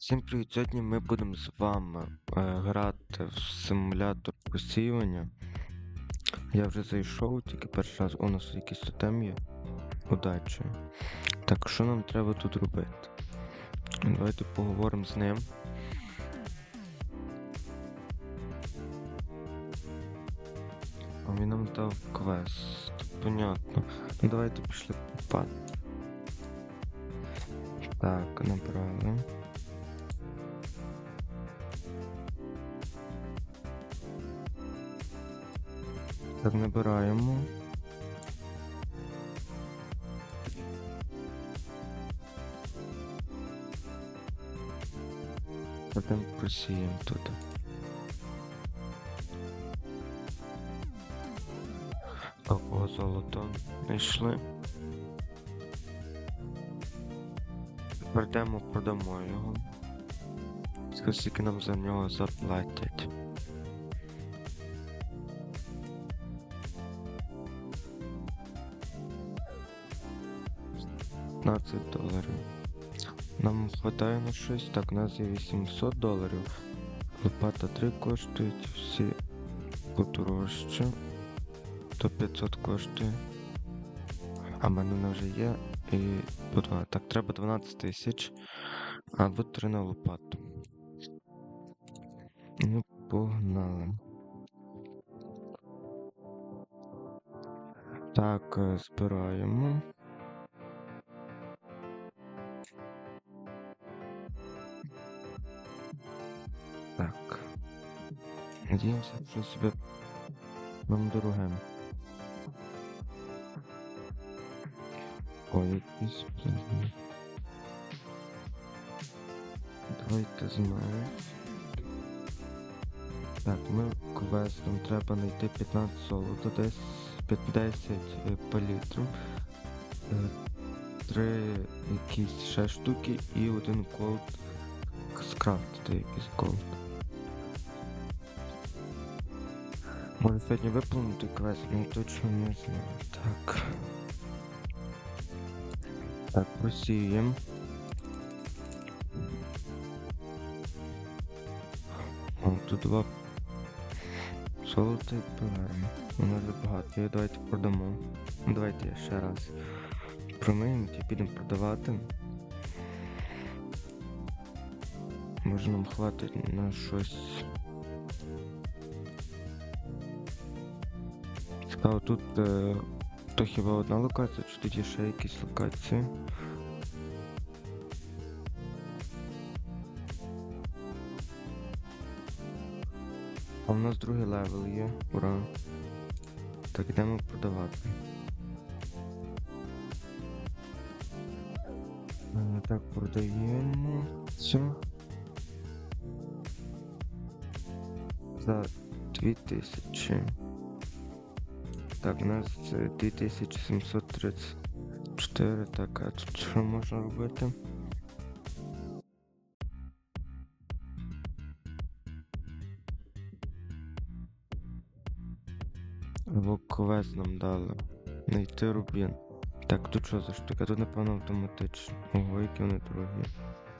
Всім привіт! Сьогодні ми будемо з вами е, грати в симулятор посіювання. Я вже зайшов, тільки перший раз у нас якийсь тотем є. Удачі. Так, що нам треба тут робити? Давайте поговоримо з ним. А він нам дав квест. Понятно. Ну давайте пішли купати. Так, набрали. Так, набираємо. Потім просіємо тут. О, золото знайшли. Тепер йдемо продамо його. Скільки нам за нього заплатять. 15 доларів. Нам хватає на щось. Так, у нас є 800 доларів. Лопата 3 коштують, всі подорожче. То 500 коштує. А в мене вона вже є. І по 2. Так, треба 12 тисяч. Або 3 на лопату. Ну, погнали. Так, е, збираємо. Надіємося, що себе нам дороге. Ой, якийсь блін. Давайте знаємо. Так, ми квестом треба знайти 15 золота, десь 50 е, палітрів, 3 якісь ще штуки і один колд скрафтити якийсь колд. Може сьогодні виповнити квест, ну точно не знаю. Так. Так, просіємо. Тут два золота і повернемо. Воно забагато. Давайте продамо. Давайте ще раз промиємо і підемо продавати. Може нам хватить на щось. Цікаво, тут е, то хіба одна локація, чи є ще якісь локації? А в нас другий левел є, ура. Так, йдемо продавати. Е, Так, продаємо. Все. За 2000. Так, у нас е, 2734. Так, а тут що можна робити? Або квест нам дали. Найти рубін. Так, тут що за штука? Тут напевно автоматично. Ого, які вони дорогі.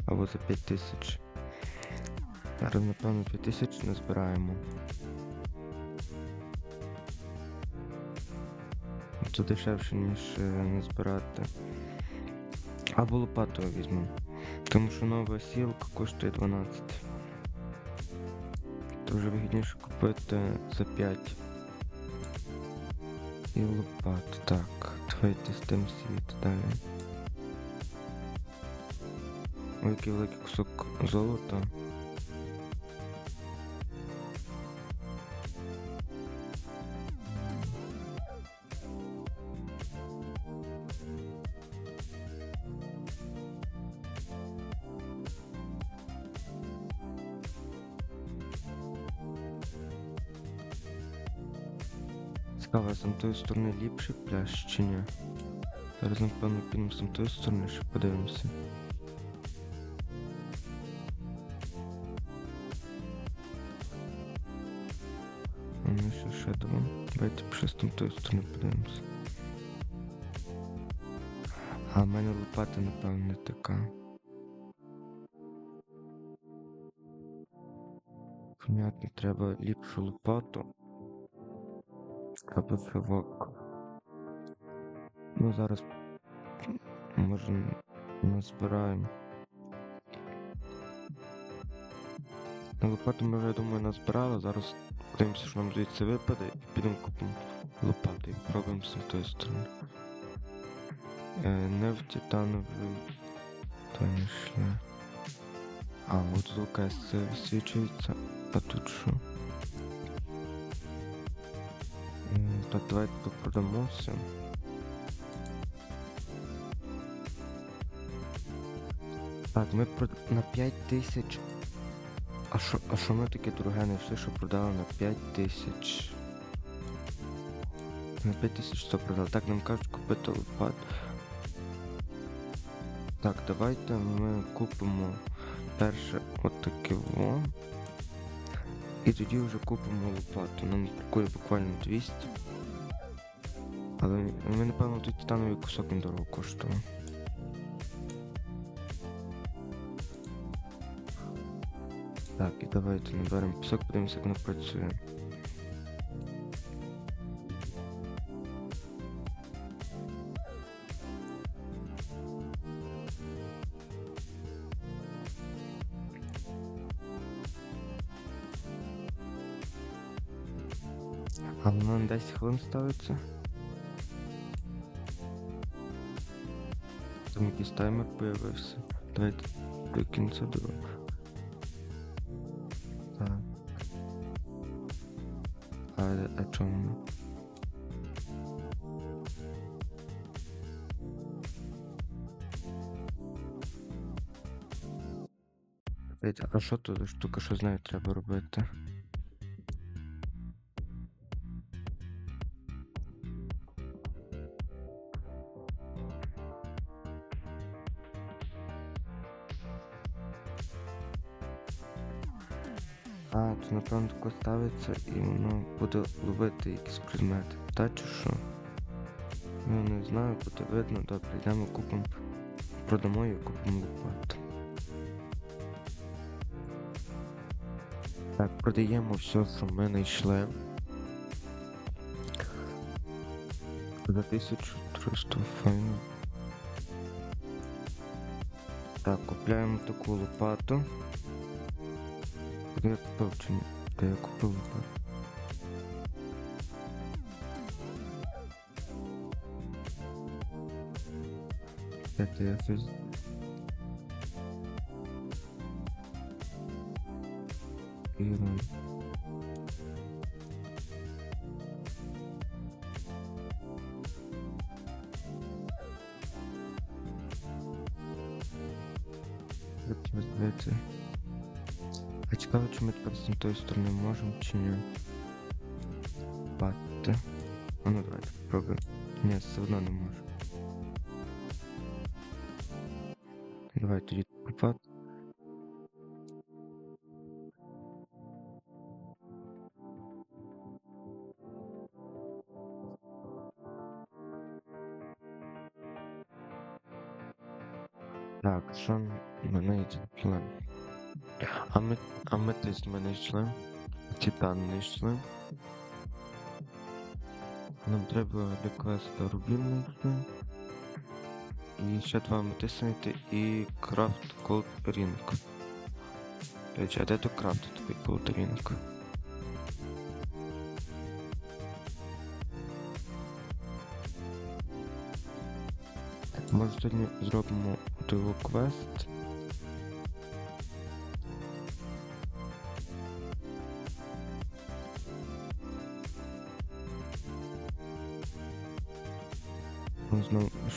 Або за 5000. Зараз, напевно, 5000 не збираємо. Це дешевше, ніж е, не збирати. Або лопату візьму. Тому що нова сілка коштує 12. То вже вигідніше купити за 5. І лопату. Так, давайте з тим світ далі. Який великий кусок золота. Цікаво, з тої сторони ліпший пляж чи ні? Зараз напевно підемо з тої сторони, ще подивимося. Ну ще ще два. Давайте пішли з тої сторони подивимося. А в мене лопата, напевно, не така. Понятно, треба ліпшу лопату. Або цивок. Ну, зараз може назбираємо. На лопату ми вже, я думаю, назбирали. Зараз подивимося, що нам звідси випаде, і підемо купимо лопату і пробуємо з тої сторони. Е, не в титановий не йшли. А, от тут ЛКС висвічується, а тут що? Так, давайте тут продамося. Так, ми про... на 5 тисяч. А що, а що ми таке дороге не йшли, що продали на 5 тисяч? На 5 тисяч 100 продали. Так, нам кажуть купити лопат. Так, давайте ми купимо перше отаке во. І тоді вже купимо лопату. Нам бракує буквально 200. Але ми, напевно, тут титановий кусок недорого коштує. Так, і давайте наберемо пісок, подивимося, як воно працює. А воно на 10 хвилин ставиться. Там якийсь таймер появився. Давайте до кінця до. Так. А, а чому? А що тут штука, що з нею треба робити? А, то напевно тако ставиться і воно буде ловити якісь предмети. Та чи що? Ну не знаю, буде видно, добре, йдемо купимо. Продамо і купимо лопату. Так, продаємо все, що ми знайшли. За 1300 файно. Так, купляємо таку лопату. Я купив чи ні? Де я купив лопату? Это я щось... Ірон. Здається? А цікаво, чи ми тепер з тої сторони можемо чи ні? Бати. А ну давайте попробуємо. Ні, все одно не можу. Давай тоді попад. Так, що ми знайдемо план? А ми, а ми не йшли. Титан не йшли. Нам треба для квеста рубін знайти. І ще два метиси знайти і крафт колд рінг. Речі, а де то крафт такий колд рінг? Може зробимо той квест.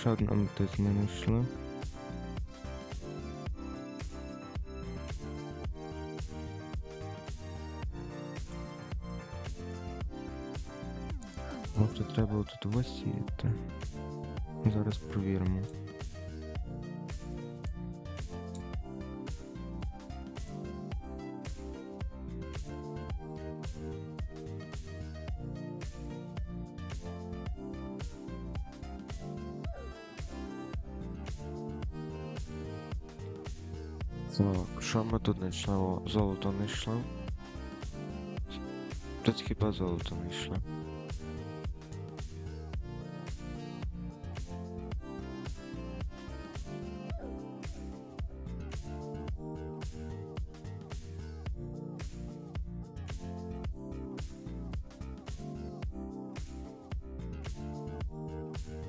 Ще одна мета з мене йшла. Може треба тут висіяти. Зараз провіримо. Так, що ми тут знайшли? О, Золото знайшли. Тут хіба золото знайшла.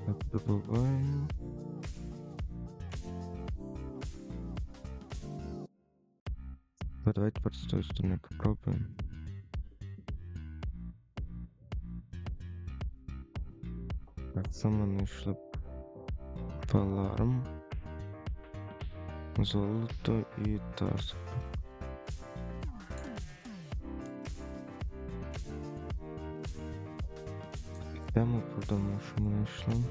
Так, добуваємо. Ну, Давай тепер з тої сторони попробуємо. Так, саме знайшли паларм, золото і таз. Йдемо продамо, що знайшли.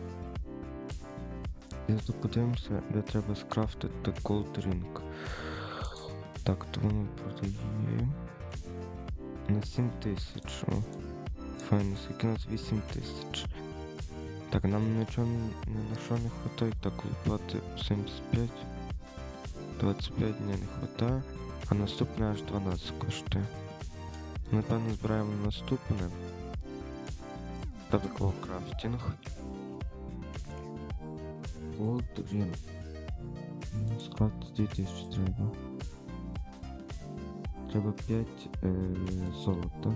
І тут подивимося, де треба скрафтити Ring. Так, то воно продає на 7 тисяч. Файно, скільки нас 8 тисяч. Так, нам нічого ні на що не хватає. Так, лопати 75. 25 днів не хватає. А наступне аж 12 коштує. Напевно, збираємо наступне. Табликово крафтинг. Ring. Ну, 2000 треба. Треба 5 е, золота.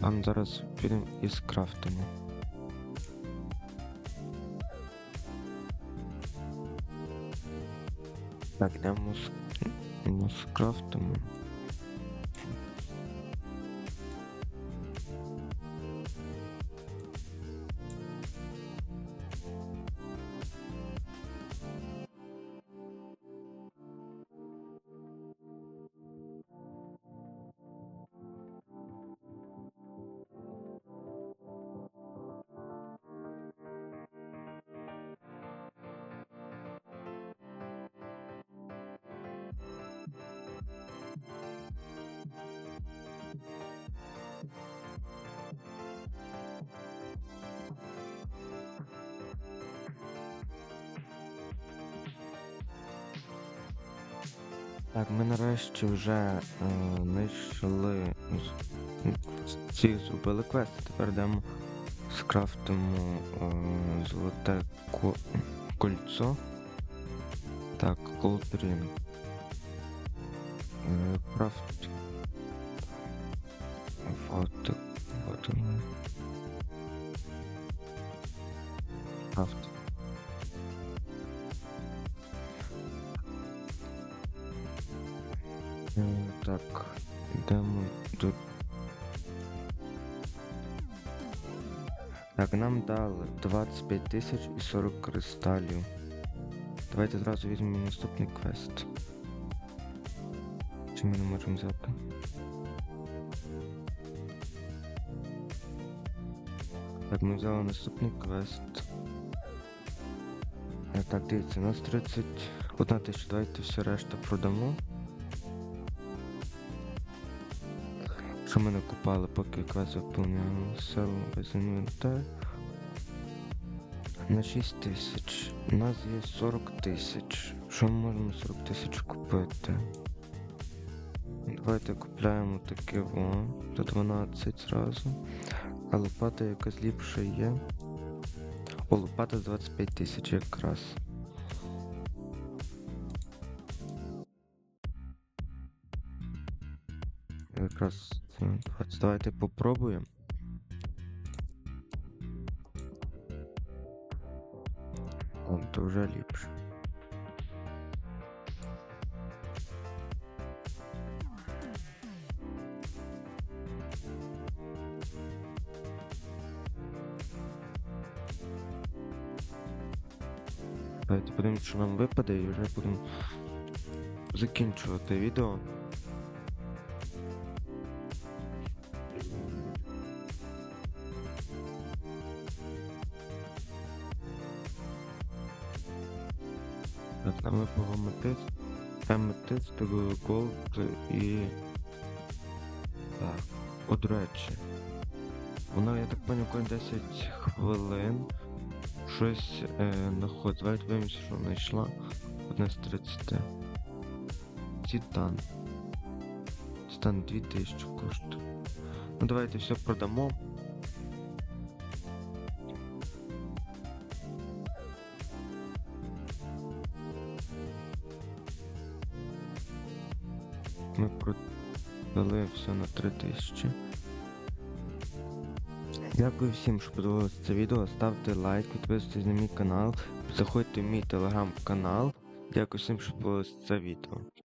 А ми зараз підемо і скрафтимо. Так, йдемо скрафтимо. Так, ми нарешті вже е, знайшли ці зробили квести. Тепер йдемо скрафтимо е, золоте ко- кольцо. Так, Ring. Е, крафт. Вот, вот воно. Крафт. Йдемо тут. Так, нам дали 25 тисяч і 40 кристалів. Давайте зразу візьмемо наступний квест. Чи ми не можемо взяти? Так, ми взяли наступний квест. Так, дивіться, у нас 31 тисяча, давайте все решта продамо. Що ми накупали, поки квест виповняємо село без інвентар. На 6 тисяч. У нас є 40 тисяч. Що ми можемо 40 тисяч купити? Давайте купляємо таке во за 12 зразу. А лопата якась ліпша є. О, лопата з 25 тисяч якраз. Якраз це 20. Давайте попробуємо. О, то вже ліпше. Давайте подивимось, що нам випаде, і вже будемо закінчувати відео. Нам випав аметист, аметист, голд і... Так, от речі. Вона, я так поняв, коли 10 хвилин щось е, находить. Давайте подивимося, що знайшла. Одне з 30. Титан. Титан 2000 коштує. Ну давайте все продамо. Продали все на 3000. Дякую всім, що подивилися це відео. Ставте лайк, підписуйтесь на мій канал, заходьте в мій телеграм-канал. Дякую всім, що подивилися це відео.